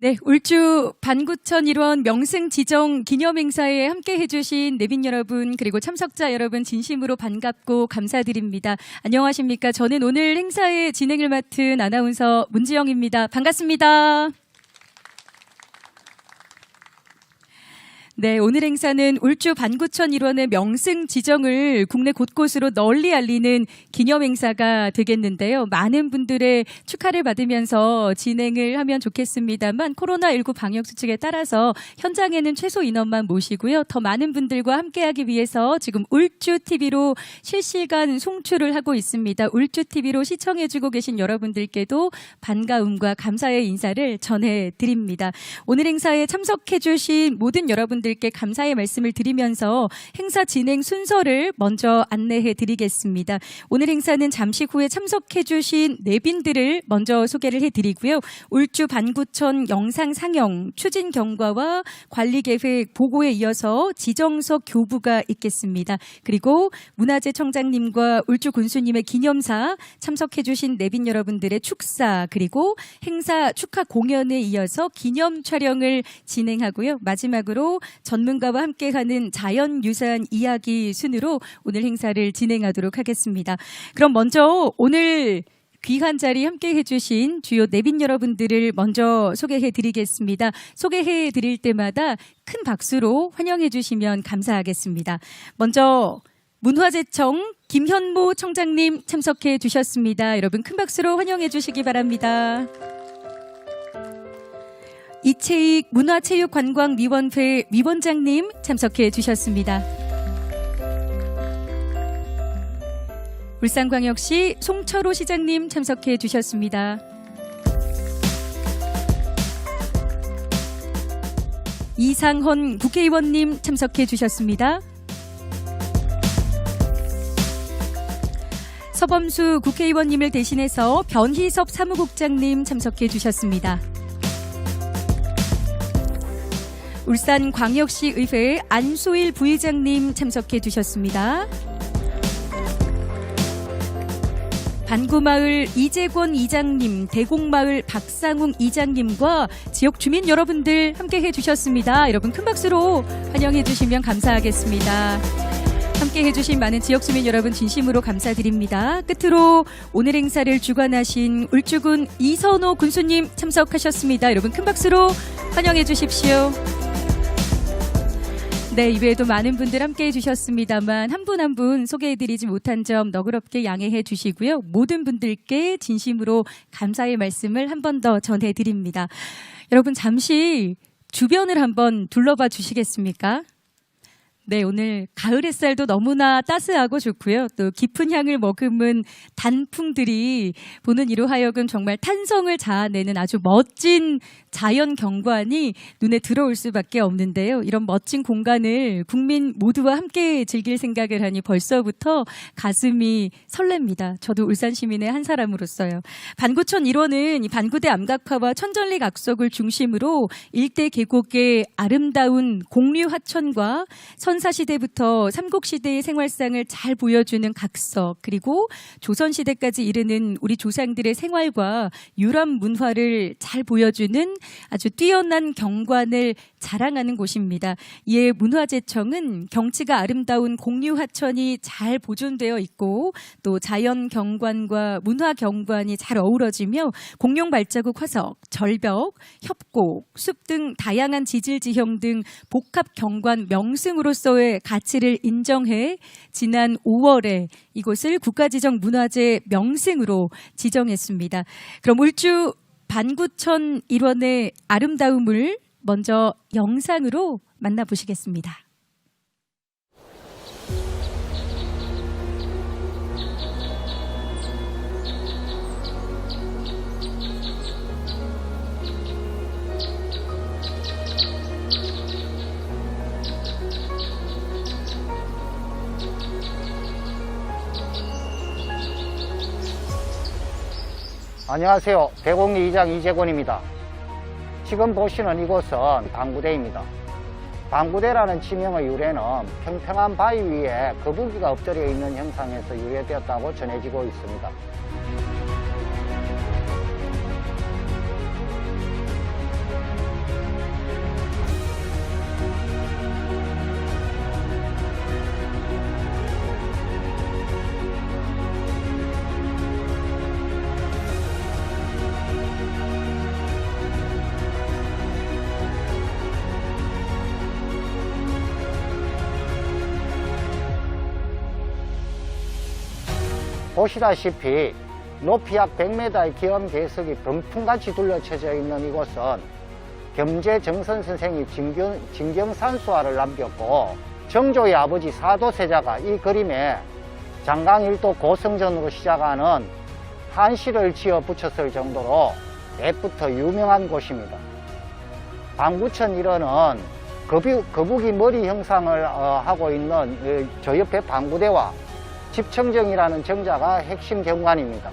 네, 울주 반구천 일원 명승 지정 기념 행사에 함께 해주신 내빈 여러분 그리고 참석자 여러분 진심으로 반갑고 감사드립니다. 안녕하십니까? 저는 오늘 행사의 진행을 맡은 아나운서 문지영입니다. 반갑습니다. 네, 오늘 행사는 울주 반구천 일원의 명승 지정을 국내 곳곳으로 널리 알리는 기념 행사가 되겠는데요. 많은 분들의 축하를 받으면서 진행을 하면 좋겠습니다만 코로나19 방역 수칙에 따라서 현장에는 최소 인원만 모시고요. 더 많은 분들과 함께하기 위해서 지금 울주 TV로 실시간 송출을 하고 있습니다. 울주 TV로 시청해 주고 계신 여러분들께도 반가움과 감사의 인사를 전해 드립니다. 오늘 행사에 참석해 주신 모든 여러분들 께 감사의 말씀을 드리면서 행사 진행 순서를 먼저 안내해 드리겠습니다. 오늘 행사는 잠시 후에 참석해 주신 내빈들을 먼저 소개를 해 드리고요. 울주 반구천 영상 상영 추진 경과와 관리 계획 보고에 이어서 지정석 교부가 있겠습니다. 그리고 문화재 청장님과 울주 군수님의 기념사 참석해 주신 내빈 여러분들의 축사 그리고 행사 축하 공연에 이어서 기념 촬영을 진행하고요. 마지막으로 전문가와 함께하는 자연유산 이야기 순으로 오늘 행사를 진행하도록 하겠습니다. 그럼 먼저 오늘 귀한 자리 함께 해주신 주요 내빈 여러분들을 먼저 소개해 드리겠습니다. 소개해 드릴 때마다 큰 박수로 환영해 주시면 감사하겠습니다. 먼저 문화재청 김현모 청장님 참석해 주셨습니다. 여러분 큰 박수로 환영해 주시기 바랍니다. 이채익 문화체육관광위원회 위원장님 참석해 주셨습니다. 울산광역시 송철호 시장님 참석해 주셨습니다. 이상헌 국회의원님 참석해 주셨습니다. 서범수 국회의원님을 대신해서 변희섭 사무국장님 참석해 주셨습니다. 울산 광역시 의회 안소일 부의장님 참석해 주셨습니다. 반구마을 이재권 이장님, 대곡마을 박상웅 이장님과 지역 주민 여러분들 함께 해주셨습니다. 여러분 큰 박수로 환영해 주시면 감사하겠습니다. 함께 해주신 많은 지역 주민 여러분 진심으로 감사드립니다. 끝으로 오늘 행사를 주관하신 울주군 이선호 군수님 참석하셨습니다. 여러분 큰 박수로 환영해 주십시오. 네, 이외에도 많은 분들 함께 해주셨습니다만 한 분 한 분 소개해드리지 못한 점 너그럽게 양해해 주시고요. 모든 분들께 진심으로 감사의 말씀을 한 번 더 전해드립니다. 여러분 잠시 주변을 한번 둘러봐 주시겠습니까? 네, 오늘 가을 햇살도 너무나 따스하고 좋고요. 또 깊은 향을 머금은 단풍들이 보는 이로 하여금 정말 탄성을 자아내는 아주 멋진 자연 경관이 눈에 들어올 수밖에 없는데요. 이런 멋진 공간을 국민 모두와 함께 즐길 생각을 하니 벌써부터 가슴이 설렙니다. 저도 울산 시민의 한 사람으로서요. 반구천 1호는 이 반구대 암각화와 천전리 각석을 중심으로 일대 계곡의 아름다운 공류 하천과 선 사시대부터 삼국시대의 생활상을 잘 보여주는 각석 그리고 조선시대까지 이르는 우리 조상들의 생활과 유람 문화를 잘 보여주는 아주 뛰어난 경관을 자랑하는 곳입니다. 이에 문화재청은 경치가 아름다운 공류하천이 잘 보존되어 있고 또 자연 경관과 문화 경관이 잘 어우러지며 공룡 발자국 화석, 절벽, 협곡, 숲 등 다양한 지질 지형 등 복합 경관 명승으로서 의 가치를 인정해 지난 5월에 이곳을 국가지정 문화재 명승으로 지정했습니다. 그럼 울주 반구천 일원의 아름다움을 먼저 영상으로 만나보시겠습니다. 안녕하세요. 대공리 이장 이재권입니다. 지금 보시는 이곳은 방구대입니다. 방구대라는 지명의 유래는 평평한 바위 위에 거북이가 엎드려 있는 형상에서 유래되었다고 전해지고 있습니다. 보시다시피 높이 약 100m의 기암 계석이 병풍같이 둘러쳐져 있는 이곳은 겸재 정선 선생이 진경, 진경산수화를 남겼고 정조의 아버지 사도세자가 이 그림에 장강일도 고성전으로 시작하는 한시를 지어 붙였을 정도로 옛부터 유명한 곳입니다. 방구천 일원은 거북, 거북이 머리 형상을 어, 하고 있는 어, 저 옆에 방구대와 집청정이라는 정자가 핵심 경관입니다.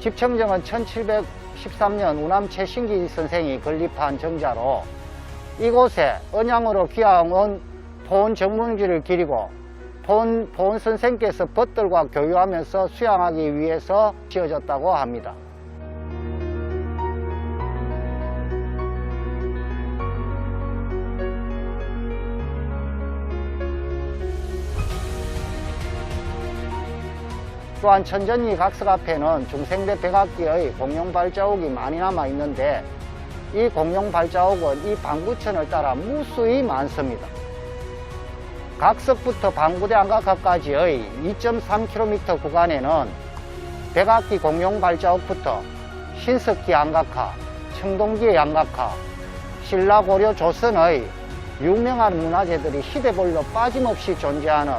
집청정은 1713년 우남 최신기 선생이 건립한 정자로 이곳에 언양으로 귀향온 포은 정문지를 기리고 포은 선생께서 벗들과 교유하면서 수양하기 위해서 지어졌다고 합니다. 또한 천전리 각석 앞에는 중생대 백악기의 공룡 발자국이 많이 남아 있는데 이 공룡 발자국은 이 방구천을 따라 무수히 많습니다. 각석부터 방구대 안각까지의 2.3km 구간에는 백악기 공룡 발자국부터 신석기 안각화, 청동기의 안각화, 신라고려 조선의 유명한 문화재들이 시대별로 빠짐없이 존재하는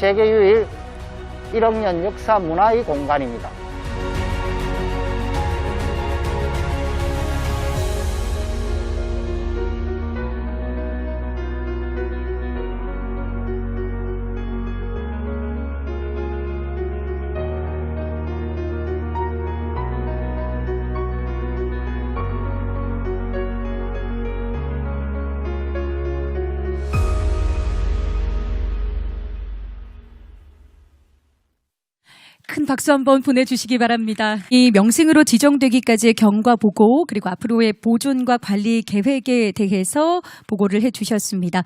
세계 유일 1억 년 역사 문화의 공간입니다. 큰 박수 한번 보내주시기 바랍니다. 이 명승으로 지정되기까지의 경과 보고 그리고 앞으로의 보존과 관리 계획에 대해서 보고를 해주셨습니다.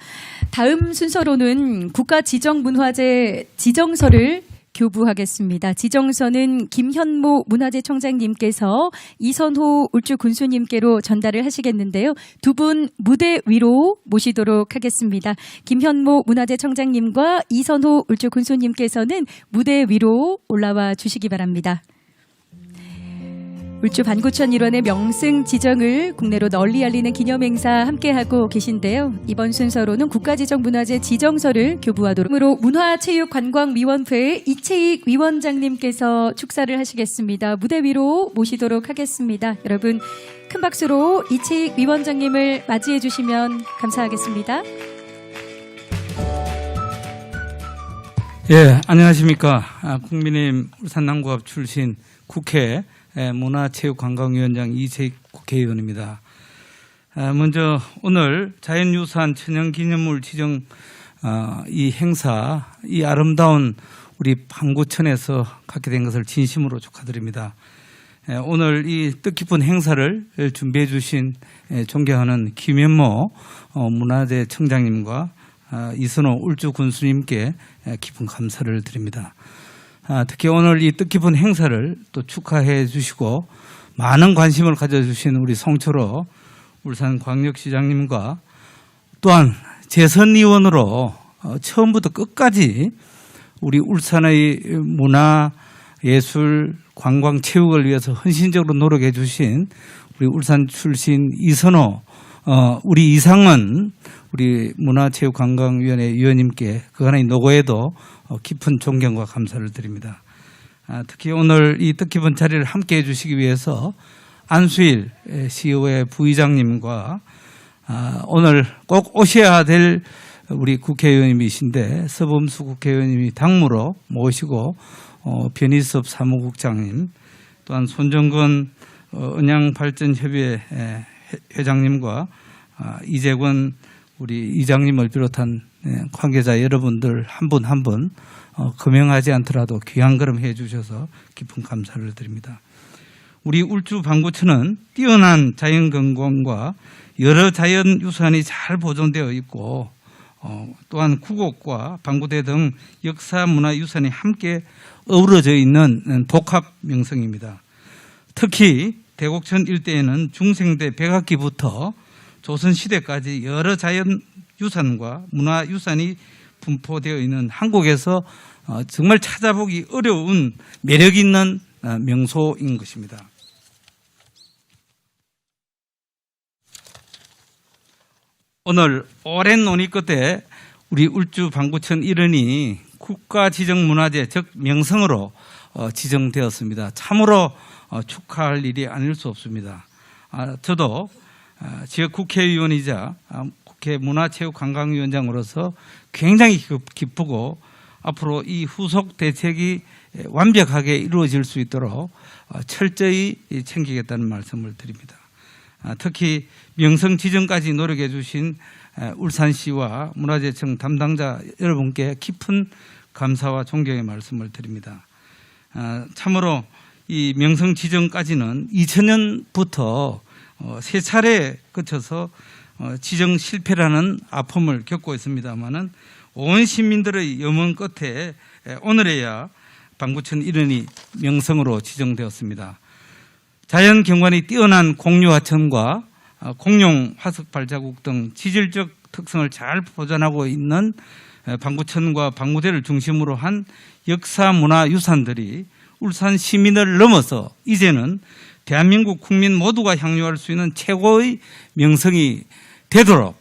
다음 순서로는 국가 지정문화재 지정서를 교부하겠습니다. 지정서는 김현모 문화재 청장님께서 이선호 울주 군수님께로 전달을 하시겠는데요. 두 분 무대 위로 모시도록 하겠습니다. 김현모 문화재 청장님과 이선호 울주 군수님께서는 무대 위로 올라와 주시기 바랍니다. 울주 반구천 일원의 명승 지정을 국내로 널리 알리는 기념행사 함께하고 계신데요. 이번 순서로는 국가지정문화재 지정서를 교부하도록 으로 문화체육관광위원회 이채익 위원장님께서 축사를 하시겠습니다. 무대 위로 모시도록 하겠습니다. 여러분 큰 박수로 이채익 위원장님을 맞이해 주시면 감사하겠습니다. 예, 안녕하십니까. 아, 국민의힘 울산남구갑 출신 국회 에, 문화체육관광위원장 이재익 국회의원입니다. 아, 먼저 오늘 자연유산 천연기념물 지정 아, 이 행사, 이 아름다운 우리 방구천에서 갖게 된 것을 진심으로 축하드립니다. 에, 오늘 이 뜻깊은 행사를 준비해 주신 에, 존경하는 김현모 어, 문화재 청장님과 아, 이선호 울주 군수님께 에, 깊은 감사를 드립니다. 아, 특히 오늘 이 뜻깊은 행사를 또 축하해 주시고 많은 관심을 가져주신 우리 송철호 울산 광역시장님과 또한 재선 의원으로 어, 처음부터 끝까지 우리 울산의 문화, 예술, 관광, 체육을 위해서 헌신적으로 노력해 주신 우리 울산 출신 이선호, 어, 우리 이상은 우리 문화체육관광위원회 위원님께 그간의 노고에도 어, 깊은 존경과 감사를 드립니다. 아, 특히 오늘 이 뜻깊은 자리를 함께 해주시기 위해서 안수일 CEO의 부의장님과 아, 오늘 꼭 오셔야 될 우리 국회의원님이신데 서범수 국회의원님이 당무로 모시고 어, 변희섭 사무국장님 또한 손정근 어, 은양발전협의회 회장님과 아, 이재권 우리 이장님을 비롯한 예, 관계자 여러분들 한 분 한분 어, 금명하지 않더라도 귀한 걸음 해주셔서 깊은 감사를 드립니다. 우리 울주 방구천은 뛰어난 자연경관과 여러 자연유산이 잘 보존되어 있고 어, 또한 구곡과 방구대 등 역사 문화 유산이 함께 어우러져 있는 음, 복합 명성입니다. 특히 대곡천 일대에는 중생대 백악기부터 조선 시대까지 여러 자연 유산과 문화 유산이 분포되어 있는 한국에서 어, 정말 찾아보기 어려운 매력 있는 어, 명소인 것입니다. 오늘 오랜 논의 끝에 우리 울주 방구천 일원이 국가지정문화재 즉 명성으로 어, 지정되었습니다. 참으로 어, 축하할 일이 아닐 수 없습니다. 아, 저도 아, 지역 국회의원이자 아, 국회 문화체육관광위원장으로서 굉장히 기- 기쁘고 앞으로 이 후속 대책이 에, 완벽하게 이루어질 수 있도록 어, 철저히 이, 챙기겠다는 말씀을 드립니다. 아, 특히 명성 지정까지 노력해 주신 에, 울산시와 문화재청 담당자 여러분께 깊은 감사와 존경의 말씀을 드립니다. 아, 참으로 이 명성 지정까지는 2000년부터 어, 세 차례 거쳐서 어, 지정 실패라는 아픔을 겪고 있습니다만은 온 시민들의 염원 끝에 에, 오늘에야 방구천 일원이 명성으로 지정되었습니다. 자연 경관이 뛰어난 공유하천과 어, 공룡 화석 발자국 등 지질적 특성을 잘 보존하고 있는 에, 방구천과 방구대를 중심으로 한 역사 문화 유산들이 울산 시민을 넘어서 이제는 대한민국 국민 모두가 향유할 수 있는 최고의 명성이 되도록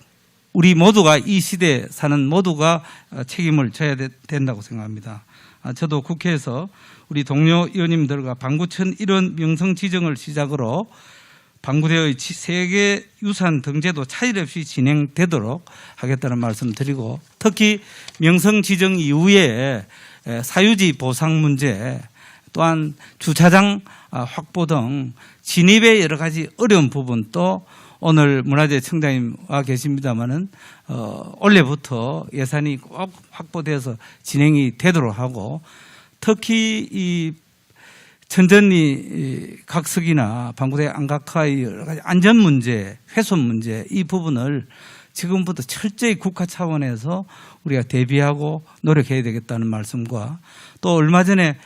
우리 모두가 이 시대에 사는 모두가 어, 책임을 져야 되- 된다고 생각합니다. 아, 저도 국회에서 우리 동료 의원님들과 방구천 일원 명성 지정을 시작으로 방구대의 지- 세계 유산 등재도 차질 없이 진행되도록 하겠다는 말씀 드리고 특히 명성 지정 이후에 에, 사유지 보상 문제 또한 주차장 아, 확보 등 진입의 여러 가지 어려운 부분도 오늘 문화재 청장님 와 계십니다마는 어, 올해부터 예산이 꼭 확보돼서 진행이 되도록 하고 특히 이 천전리 이 각석이나 방구대 안각화의 여러 가지 안전 문제, 훼손 문제 이 부분을 지금부터 철저히 국가 차원에서 우리가 대비하고 노력해야 되겠다는 말씀과 또 얼마 전에 에,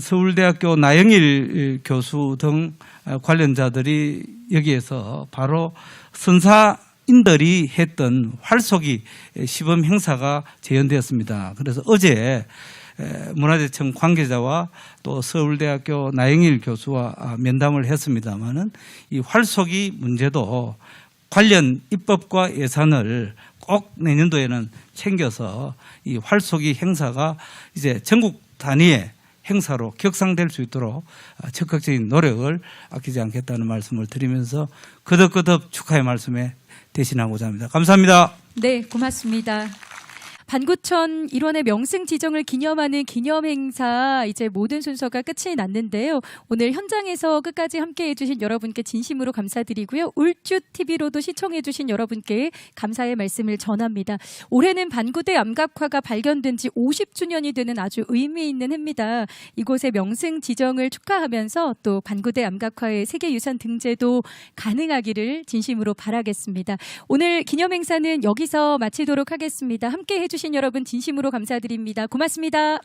서울대학교 나영일 교수 등 어, 관련자들이 여기에서 바로 선사인들이 했던 활쏘기 시범 행사가 재현되었습니다. 그래서 어제 에, 문화재청 관계자와 또 서울대학교 나영일 교수와 아, 면담을 했습니다마는 이 활쏘기 문제도 관련 입법과 예산을 꼭 내년도에는 챙겨서 이 활쏘기 행사가 이제 전국 단위의 행사로 격상될 수 있도록 아, 적극적인 노력을 아끼지 않겠다는 말씀을 드리면서 거듭거듭 축하의 말씀에 대신하고자 합니다. 감사합니다. 네, 고맙습니다. 반구천 일원의 명승 지정을 기념하는 기념 행사 이제 모든 순서가 끝이 났는데요. 오늘 현장에서 끝까지 함께 해주신 여러분께 진심으로 감사드리고요. 울주 TV로도 시청해주신 여러분께 감사의 말씀을 전합니다. 올해는 반구대 암각화가 발견된 지 50주년이 되는 아주 의미 있는 해입니다. 이곳의 명승 지정을 축하하면서 또 반구대 암각화의 세계유산 등재도 가능하기를 진심으로 바라겠습니다. 오늘 기념 행사는 여기서 마치도록 하겠습니다. 함께 해 주신 여러분 진심으로 감사드립니다. 고맙습니다.